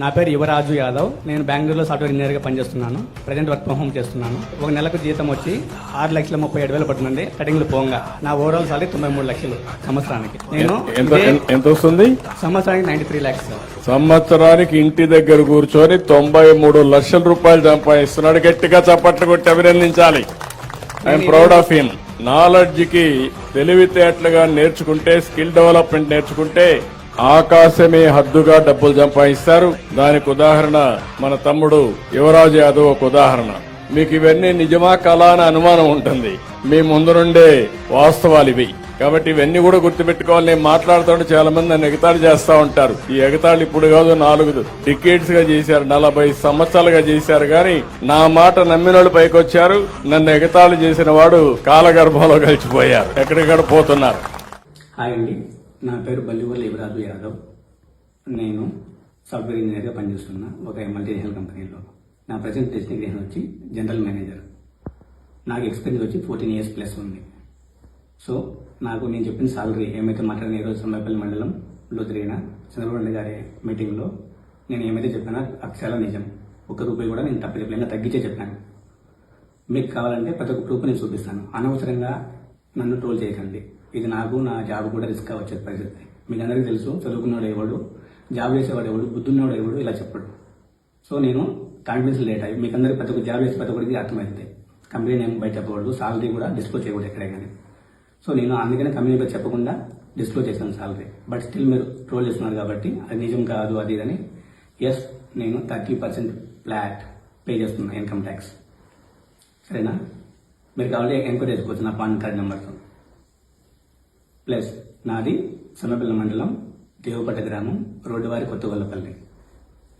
నా పేరు యువరాజు యాదవ్. నేను బెంగళూరులో సాఫ్ట్వేర్ ఇంజనీర్గా పనిచేస్తున్నాను. ప్రజెంట్ వర్క్ ఫ్రమ్ హోమ్ చేస్తున్నాను. ఒక నెలకు జీతం వచ్చి ఆరు లక్షల ముప్పై ఏడు వేలు పడుతుంది. కటింగ్లు పోగా. నా ఓవరాల్ సాలరీ తొంభై మూడు లక్షలు సంవత్సరానికి. నేను ఎంత వస్తుంది? సంవత్సరానికి నైన్టీ త్రీ ల్యాక్స్. సంవత్సరానికి ఇంటి దగ్గర కూర్చొని తొంభై మూడు లక్షల రూపాయలు సంపాదిస్తున్నాడు. గట్టిగా చప్పట్లు కొట్టి అభినందించాలి. ఐఎమ్ ప్రౌడ్ ఆఫ్ హిమ్ నాలెడ్జ్కి తెలివితేటలుగా నేర్చుకుంటే స్కిల్ డెవలప్మెంట్ నేర్చుకుంటే ఆకాశమే హద్దుగా డబ్బులు సంపాదిస్తారు. దానికి ఉదాహరణ మన తమ్ముడు యువరాజు యాదవ్ ఒక ఉదాహరణ. మీకు ఇవన్నీ నిజమా కళ అని అనుమానం ఉంటుంది. మీ ముందు నుండే వాస్తవాలు ఇవి. కాబట్టి ఇవన్నీ కూడా గుర్తుపెట్టుకోవాలి. నేను మాట్లాడుతుంటే చాలా మంది నన్ను ఎగతాళి చేస్తా ఉంటారు. ఈ ఎగతాళి ఇప్పుడు కాదు నాలుగు టికెట్స్గా చేశారు నలభై సంవత్సరాలుగా చేశారు. కానీ నా మాట నమ్మిన వాళ్ళు పైకి వచ్చారు. నన్ను ఎగతాళి చేసిన వాడు కాలగర్భంలో కలిసిపోయారు. ఎక్కడికక్కడ పోతున్నారు. అండి. నా పేరు బల్లివర్ యువరాజు యాదవ్. నేను సాఫ్ట్వేర్ ఇంజనీర్గా పనిచేస్తున్నా ఒక మల్టీనేషనల్ కంపెనీలో. నా ప్రజెంట్ డెస్టినేషన్ వచ్చి జనరల్ మేనేజర్. నాకు ఎక్స్పీరియన్స్ వచ్చి ఫోర్టీన్ ఇయర్స్ ప్లస్ ఉంది. సో నాకు నేను చెప్పిన సాలరీ ఏమైతే మాట్లాడిన ఈరోజు సమ్మపల్లి మండలంలో జరిగిన చంద్రబాబు గారి మీటింగ్లో నేను ఏమైతే చెప్పినా అక్షరాల నిజం. ఒక్క రూపాయి కూడా నేను తప్ప చెప్పలేక తగ్గించే చెప్పాను. మీకు కావాలంటే ప్రతి ఒక్క ప్రూఫ్ నేను చూపిస్తాను. అనవసరంగా నన్ను ట్రోల్ చేయకండి. ఇది నాకు నా జాబ్ కూడా రిస్క్ వచ్చే పరిస్థితి మీకు అందరికీ తెలుసు చదువుకున్నాడు ఎవడు జాబ్ చేసేవాడు ఎవడు బుద్ధున్నాడు ఎవడు ఇలా చెప్పడు. సో నేను కాన్ఫిడెన్స్ లేట్ అయ్యి మీకు అందరికీ ప్రతి ఒక్క జాబ్ చేసే ప్రతి ఒక్కరికి అర్థమైంది కంపెనీ నేమ్ బయట చెప్పకూడదు సాలరీ కూడా డిస్క్లోజ్ చేయకూడదు ఎక్కడే కానీ సో నేను అందుకనే కంపెనీ పేరు చెప్పకుండా డిస్క్లోజ్ చేశాను సాలరీ బట్ స్టిల్ మీరు ట్రోల్ చేస్తున్నారు కాబట్టి అది నిజం కాదు అది ఇదని ఎస్ నేను థర్టీ పర్సెంట్ ఫ్లాట్ పే చేస్తున్నాను ఇన్కమ్ ట్యాక్స్ సరేనా? మీరు కావాలంటే ఎంక్వైరీ చేసుకోవచ్చు నా పాన్ కార్డ్ నెంబర్తో. ప్లస్ నాది సమపల్లి మండలం దేవపట్ట గ్రామం రోడ్డువారి కొత్తగొల్లపల్లి.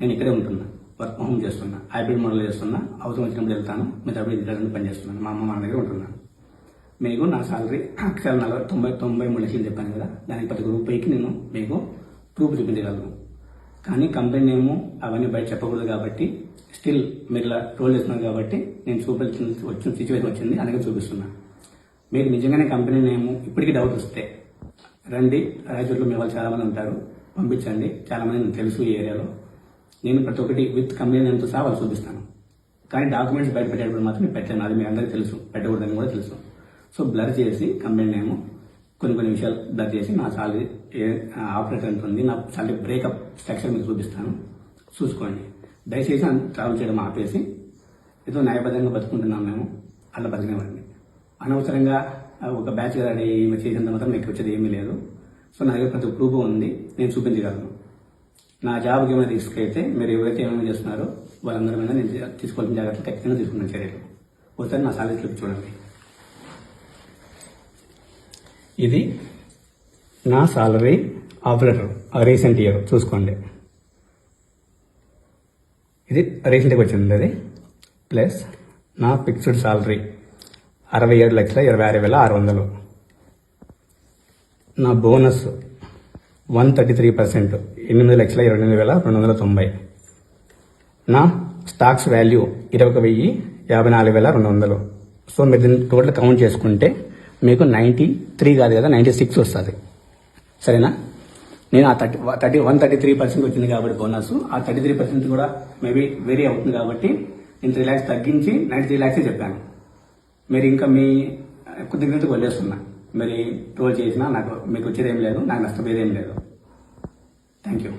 నేను ఇక్కడే ఉంటున్నా వర్క్ హోమ్ చేస్తున్నా హైబ్రిడ్ మోడల్ చేస్తున్నా అవసరం వచ్చినప్పుడు వెళ్తాను మిగతా ఇంటి పని చేస్తున్నాను. మా అమ్మ మా దగ్గర ఉంటున్నాను మీకు నా సాలరీ అక్షరాలు నలభై తొంభై తొంభై మూడు లక్షలు చెప్పాను కదా దానికి ప్రతి రూపాయికి నేను మీకు ప్రూఫ్ చూపించగలను. కానీ కంపెనీ నేము అవన్నీ బయట చెప్పకూడదు కాబట్టి స్టిల్ మీరు ఇలా రోల్ చేస్తున్నారు కాబట్టి నేను చూపించిన వచ్చిన సిచ్యువేషన్ వచ్చింది అందుకే చూపిస్తున్నాను మీకు నిజంగానే కంపెనీ నేము ఇప్పటికీ డౌట్ వస్తే రండి రాయచోట్లో మీ వాళ్ళు చాలామంది ఉంటారు పంపించండి. చాలా మంది తెలుసు ఈ ఏరియాలో. నేను ప్రతి ఒక్కటి విత్ కంపెనీ నేమ్తో సహా వాళ్ళు చూపిస్తాను. కానీ డాక్యుమెంట్స్ బయట పెట్టేటప్పుడు మాత్రం పెట్టాను అది మీ అందరికీ తెలుసు. పెట్టకూడదని కూడా తెలుసు. సో బ్లర్ చేసి కంపెనీ నేము కొన్ని కొన్ని విషయాలు బ్లర్ చేసి నా సాలరీ ఏ ఆపరేటర్ ఎంత ఉంది నా సాలరీ బ్రేకప్ స్ట్రక్చర్ మీకు చూపిస్తాను. చూసుకోండి. దయచేసి ట్రావెల్ చేయడం ఆపేసి ఏదో న్యాయబద్ధంగా బతుకుంటున్నాం మేము. అలా బతికినవాడిని అనవసరంగా ఒక బ్యాచ్ రెడీ ఈమె చేసినంత మాత్రం మీకు వచ్చేది ఏమీ లేదు. సో నా దగ్గర ప్రతి ప్రూఫ్ ఉంది. నేను చూపించగలను. నా జాబ్కి ఏమైనా రిస్క్ అయితే మీరు ఎవరైతే ఏమైనా చేస్తున్నారో వాళ్ళందరి మీద నేను తీసుకోవాల్సిన జాగ్రత్తలు ఖచ్చితంగా తీసుకున్నాను చర్యలు. ఒకసారి నా సాలరీ స్లిప్ చూడండి. ఇది నా salary off letter recent year చూసుకోండి. ఇది రీసెంట్గా వచ్చింది అది ప్లస్ నా ఫిక్స్డ్ సాలరీ. అరవై ఏడు లక్షల ఇరవై ఆరు వేల ఆరు వందలు. నా bonus one thirty three percent ఎనిమిది లక్షల ఇరవై ఎనిమిది వేల రెండు వందల తొంభై. నా స్టాక్స్ వాల్యూ ఇరవై ఒక వెయ్యి యాభై నాలుగు వేల రెండు వందలు. సో మీరు దీన్ని టోటల్ కౌంట్ చేసుకుంటే మీకు నైంటీ త్రీ కాదు కదా నైంటీ సిక్స్ వస్తుంది. సరేనా? నేను ఆ thirty thirty one thirty three percent వచ్చింది కాబట్టి బోనస్. ఆ థర్టీ త్రీ పర్సెంట్ కూడా మేబీ వేరీ అవుతుంది కాబట్టి నేను త్రీ ల్యాక్స్ తగ్గించి నైంటీ త్రీ ల్యాక్సే చెప్పాను. మీరు ఇంకా మీ కొద్ది కుదిరినట్టు వదిలేస్తున్నా. మరి ట్రోల్ చేసినా నాకు మీకు వచ్చేది ఏం లేదు నాకు నష్టపోయేది ఏం లేదు. Thank you